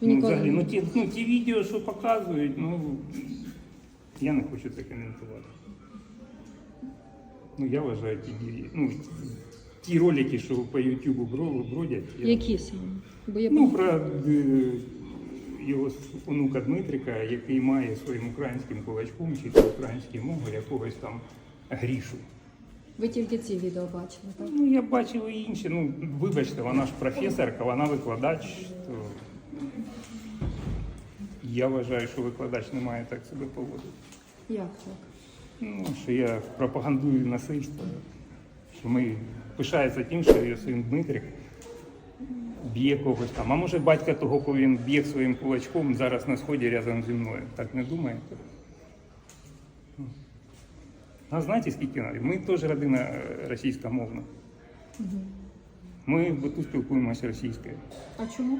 Ви Ну, ніколи взагалі, не- ну, ті, ну, ті відео, що показують, ну я не хочу це коментувати. Ну, я вважаю ті, дії- ну, ті ролики, що по Ютубу бро- бродять. я- Які саме? Бо я Ну, про е, його онука Дмитрика, який має своїм українським кулачком чи українським мовою якогось там грішу. Ви тільки ці відео бачили, так? Ну, я бачив і інші. Ну, вибачте, вона ж професорка, вона викладач. То... Я вважаю, що викладач не має так себе поводити. Як так? Ну, що я пропагандую насильство. Що ми пишається тим, що його син Дмитрик б'є когось там. А може батька того, кого він б'є своїм кулачком, зараз на сході разом зі мною. Так не думаєте? А знаєте, скільки нас? Ми теж родина е, російськомовна. Ми тут спілкуємося російською. А чому?